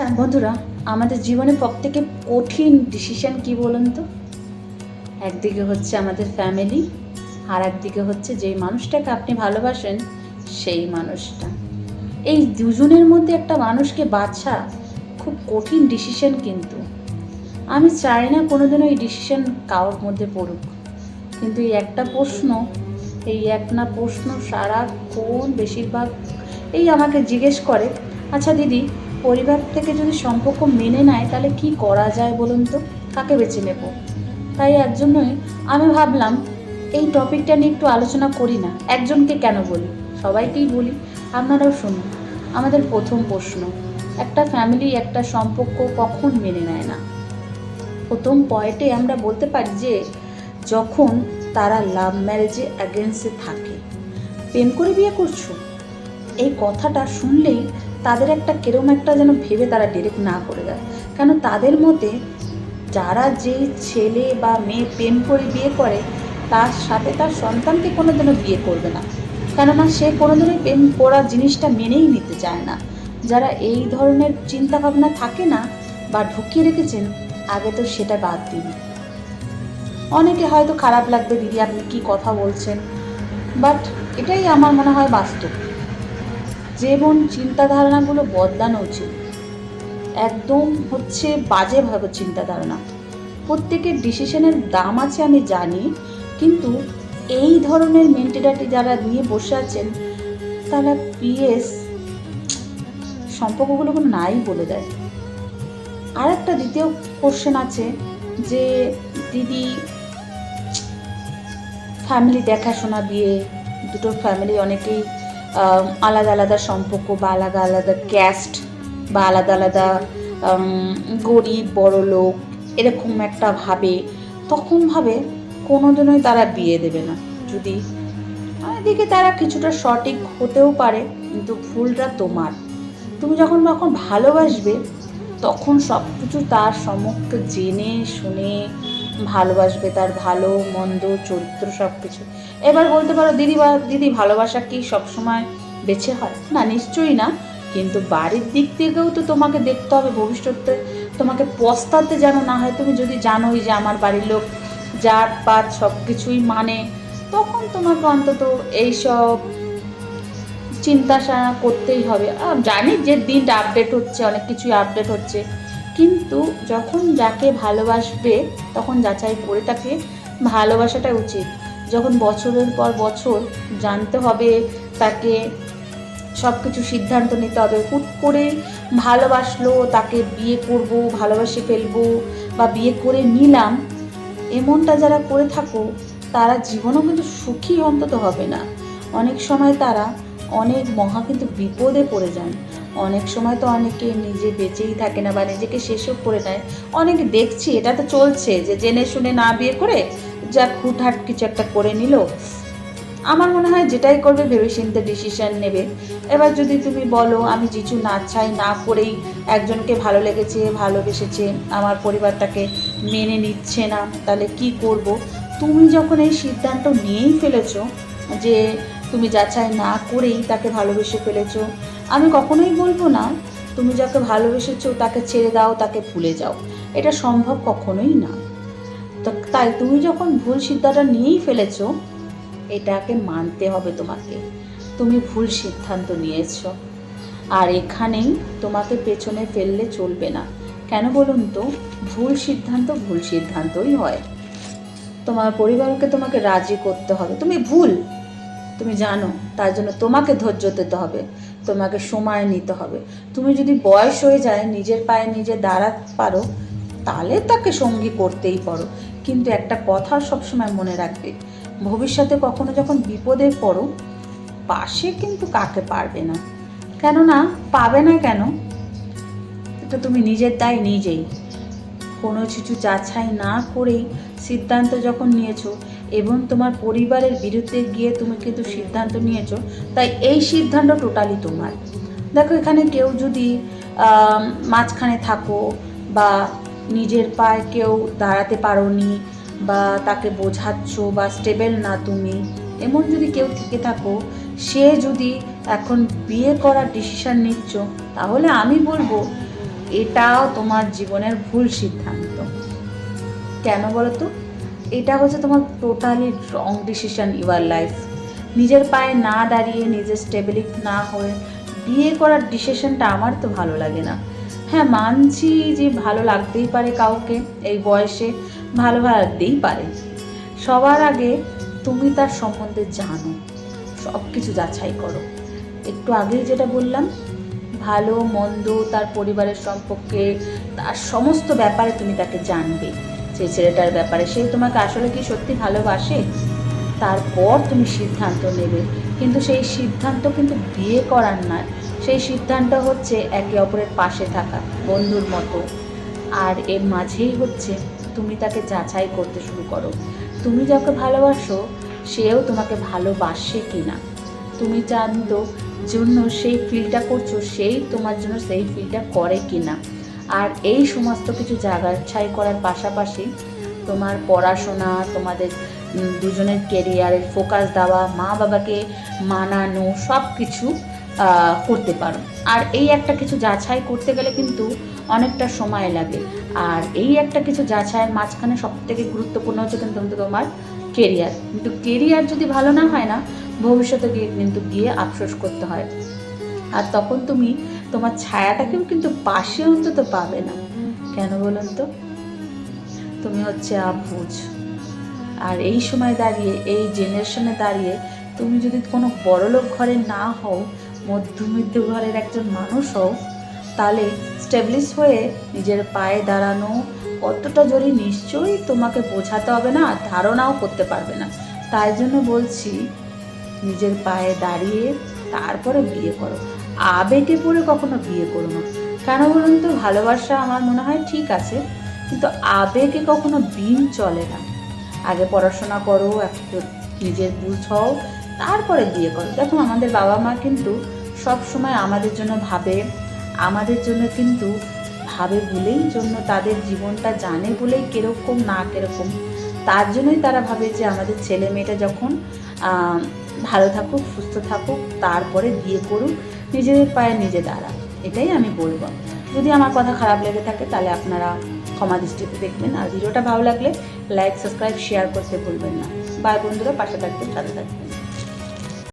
হ্যাঁ বন্ধুরা, আমাদের জীবনে সবথেকে কঠিন ডিসিশন কি বলুন তো? একদিকে হচ্ছে আমাদের ফ্যামিলি আর একদিকে হচ্ছে যেই মানুষটাকে আপনি ভালোবাসেন, সেই মানুষটা। এই দুজনের মধ্যে একটা মানুষকে বাছা খুব কঠিন ডিসিশন কিন্তু। আমি চাই না কোনোদিনও এই ডিসিশন কারোর মধ্যে পড়ুক। কিন্তু এই একটা প্রশ্ন, এই এক না প্রশ্ন সারাক্ষণ বেশিরভাগ এই আমাকে জিজ্ঞেস করে আচ্ছা দিদি পরিবার থেকে যদি সম্পর্ক মেনে নেয়, তাহলে কি করা যায় বলুন তো? কাকে বেছে নেব? তাই এর জন্যই আমি ভাবলাম, এই টপিকটা নিয়ে একটু আলোচনা করি না। একজনকে কেন বলি? সবাইকেই বলি। আপনারাও শুনুন। আমাদের প্রথম প্রশ্ন, একটা ফ্যামিলি একটা সম্পর্ক কখন মেনে নেয় না? প্রথম পয়েন্টে আমরা বলতে পারি যে, যখন তারা লাভ ম্যারেজে অ্যাগেন্সে থাকে। প্রেম করে বিয়ে করছ? এই কথাটা শুনলেই তাদের একটা কেরম একটা যেন ভেবে তারা ডিরেক্ট না করে দেয়। কেন তাদের মতে যারা যেই ছেলে বা মেয়ে প্রেম করে বিয়ে করে, তার সাথে তার সন্তানকে কোনোদিনও বিয়ে করবে না। কেননা সে কোনোদিনই প্রেম করার জিনিসটা মেনেই নিতে চায় না। যারা এই ধরনের চিন্তা ভাবনা থাকে না বা ঢুকিয়ে রেখেছেন, আগে তো সেটা বাদ দিন। অনেকে হয়তো খারাপ লাগবে, দিদি আপনি কি কথা বলছেন? বাট এটাই আমার মনে হয় বাস্তব। যেমন চিন্তাধারণাগুলো বদলানো উচিত। একদম হচ্ছে বাজে বাজেভাবে চিন্তাধারণা। প্রত্যেকের ডিসিশনের দাম আছে আমি জানি, কিন্তু এই ধরনের মেন্টালিটি যারা নিয়ে বসে আছেন, তারা পিএস সম্পর্কগুলো কোনো নাই বলে দেয়। আর একটা দ্বিতীয় কোশ্চেন আছে যে দিদি ফ্যামিলি দেখাশোনা, বিয়ে দুটো ফ্যামিলি অনেকেই আলাদা আলাদা সম্পর্ক বা আলাদা আলাদা ক্যাস্ট বা আলাদা আলাদা গরিব, বড় লোক এরকম একটা ভাবে, তখন ভাবে কোনোদিনই তারা বিয়ে দেবে না। যদি এদিকে তারা কিছুটা সঠিক হতেও পারে, কিন্তু ভুলটা তোমার। তুমি যখন তখন ভালোবাসবে, তখন সব কিছু তার সম্মুখে জেনে শুনে ভালোবাসবে তার ভালো, মন্দ, চরিত্র সব কিছু এবার বলতে পারো, দিদি বা, দিদি ভালোবাসা কি সবসময় বেছে হয়? না, নিশ্চয়ই না। কিন্তু বাড়ির দিক থেকেও তো তোমাকে দেখতে হবে ভবিষ্যতে। তোমাকে পস্তাতে যেন না হয়। তুমি যদি জানোই যে আমার বাড়ির লোক জাত, পাত সব কিছুই মানে তখন তোমাকে অন্তত এইসব চিন্তা করতেই হবে। জানি যে দিনটা আপডেট হচ্ছে, অনেক কিছুই আপডেট হচ্ছে। কিন্তু যখন যাকে ভালোবাসবে, তখন যাচাই করে তাকে ভালোবাসাটা উচিত। যখন বছরের পর বছর জানতে হবে তাকে সব কিছু সিদ্ধান্ত নিতে হবে, হুট করে ভালোবাসলো, তাকে বিয়ে করব, ভালোবাসে ফেলব বা বিয়ে করে নিলাম, এমনটা যারা করে থাকো, তারা জীবনও কিন্তু সুখী অন্তত হবে না। অনেক সময় তারা অনেক মহা কিন্তু বিপদে পড়ে যান। অনেক সময় তো অনেকে নিজে বেঁচেই থাকে না বা নিজেকে শেষও করে নেয়। অনেকে দেখছি, এটা তো চলছে যে জেনে শুনে না বিয়ে করে যাক হুটহাট কিছু একটা করে নিল। আমার মনে হয় যেটাই করবে ভেবেচিন্তে ডিসিশন নেবে। এবার যদি তুমি বলো, আমি কিছু না চাই, না করেই একজনকে ভালো লেগেছে, ভালোবেসেছে, আমার পরিবারটাকে মেনে নিচ্ছে না, তাহলে কি করব? তুমি যখন এই সিদ্ধান্ত নিয়েই ফেলেছো যে তুমি যাচাই না করেই তাকে ভালোবেসে ফেলেছো আমি কখনোই বলব না, তুমি যাকে ভালোবেসেছো তাকে ছেড়ে দাও, তাকে ভুলে যাও। এটা সম্ভব কখনোই না। তাই তুমি যখন ভুল সিদ্ধান্ত নিয়েই ফেলেছো, এটাকে মানতে হবে তোমাকে। তুমি ভুল সিদ্ধান্ত নিয়েছো। আর এখানেই তোমাকে পেছনে ফেললে চলবে না। কেন বলুন তো? ভুল সিদ্ধান্ত ভুল সিদ্ধান্তই হয়। তোমার পরিবারকে তোমাকে রাজি করতে হবে। তুমি ভুল। তুমি জানো, তার জন্য তোমাকে ধৈর্য দিতে হবে। তোমাকে সময় নিতে হবে। তুমি যদি বয়স হয়ে যায়, নিজের পায়ে নিজে দাঁড়াতে পারো, তাহলে তাকে সঙ্গী করতেই পারো। কিন্তু একটা কথা সবসময় মনে রাখবে, ভবিষ্যতে কখনো যখন বিপদে পড়ো, পাশে কিন্তু কাকে পারবে না। কেননা, পাবে না কেন? এটা তুমি নিজের দায় নিজেই। কোনো কিছু যাচাই না করেই সিদ্ধান্ত যখন নিয়েছো এবং তোমার পরিবারের বিরুদ্ধে গিয়ে তুমি কিন্তু সিদ্ধান্ত নিয়েছো, তাই এই সিদ্ধান্ত টোটালি তোমার। দেখো, এখানে কেউ যদি মাঝখানে থাকো বা নিজের পায়ে কেউ দাঁড়াতে পারোনি বা তাকে বোঝাচ্ছ বা স্টেবেল না তুমি, এমন যদি কেউ থেকে থাকো, সে যদি এখন বিয়ে করার ডিসিশন নিচ্ছ, তাহলে আমি বলব এটাও তোমার জীবনের ভুল সিদ্ধান্ত। কেন বলো তো এটা হচ্ছে তোমার totally wrong decision your life নিজের পায়ে না দাঁড়িয়ে, নিজের স্টেবিলিটি না হয়ে বিয়ে করার ডিসিশনটা আমার তো ভালো লাগে না। হ্যাঁ মানছি যে ভালো লাগতেই পারে কাউকে, এই বয়সে ভালো লাগতেই পারে। সবার আগে তুমি তার সম্বন্ধে জানো সব কিছু যাচাই করো। একটু আগেই যেটা বললাম ভালো, মন্দ, তার পরিবারের সম্পর্কে, তার সমস্ত ব্যাপারে তুমি তাকে জানবে। সেই ছেলেটার ব্যাপারে সে তোমাকে আসলে কি সত্যি ভালোবাসে? তারপর তুমি সিদ্ধান্ত নেবে। কিন্তু সেই সিদ্ধান্ত কিন্তু বিয়ে করার নয়। সেই সিদ্ধান্ত হচ্ছে একে অপরের পাশে থাকা, বন্ধুর মতো। আর এর মাঝেই হচ্ছে তুমি তাকে যাচাই করতে শুরু করো। তুমি যাকে ভালোবাসো, সেও তোমাকে ভালোবাসে কি না তুমি জানতো জন্য সেই ফিলটা করছ, সেই তোমার জন্য সেই ফিলটা করে কিনা। আর এই সমস্ত কিছু জায়গা ছাই করার পাশাপাশি তোমার পড়াশোনা, তোমাদের দুজনের কেরিয়ারের ফোকাস দেওয়া, মা বাবাকে মানানো সব কিছু করতে পারো। আর এই একটা কিছু যাচাই করতে গেলে কিন্তু অনেকটা সময় লাগে। আর এই একটা কিছু যাচাইয়ের মাঝখানে সবথেকে গুরুত্বপূর্ণ হচ্ছে কিন্তু তোমার কেরিয়ার কিন্তু কেরিয়ার যদি ভালো না হয় না ভবিষ্যতে গিয়ে কিন্তু গিয়ে আফসোস করতে হয়। আর তখন তুমি তোমার ছায়াটাকেও কিন্তু পাশে অন্তত পাবে না। কেন বলুন তো? তুমি হচ্ছে আবুজ। আর এই সময় দাঁড়িয়ে, এই জেনারেশনে দাঁড়িয়ে তুমি যদি কোনো বড়লোক ঘরে না হও, মধ্যবিত্ত ঘরের একজন মানুষ হও, তাহলে স্টেবলিশ হয়ে নিজের পায়ে দাঁড়ানো কতটা জোরে নিশ্চয়ই তোমাকে বোঝাতে হবে না আর ধারণাও করতে পারবে না। তাই জন্য বলছি নিজের পায়ে দাঁড়িয়ে তারপরে বিয়ে করো। আবেগে পড়ে কখনো বিয়ে করো না। কেন বলুন তো? ভালোবাসা আমার মনে হয় ঠিক আছে, কিন্তু আবেগে কখনো দিন চলে না। আগে পড়াশোনা করো, একটু নিজের বুঝ হও, তারপরে বিয়ে করো। দেখো, আমাদের বাবা মা কিন্তু সব সময় আমাদের জন্য ভাবে, আমাদের জন্য কিন্তু ভাবে বলেই জন্য তাদের জীবনটা জানে বলেই কীরকম না কীরকম। তার জন্যই তারা ভাবে যে আমাদের ছেলে মেয়েটা যখন ভালো থাকুক, সুস্থ থাকুক, তারপরে বিয়ে করুক, নিজেদের পায়ে নিজে দাঁড়া এটাই আমি বলব। যদি আমার কথা খারাপ লেগে থাকে, তাহলে আপনারা ক্ষমা দৃষ্টিতে দেখবেন। আর ভিডিওটা ভালো লাগলে লাইক সাবস্ক্রাইব শেয়ার করতে ভুলবেন না। বাই বন্ধুরা, পাশে থাকবেন, সাথে থাকবেন।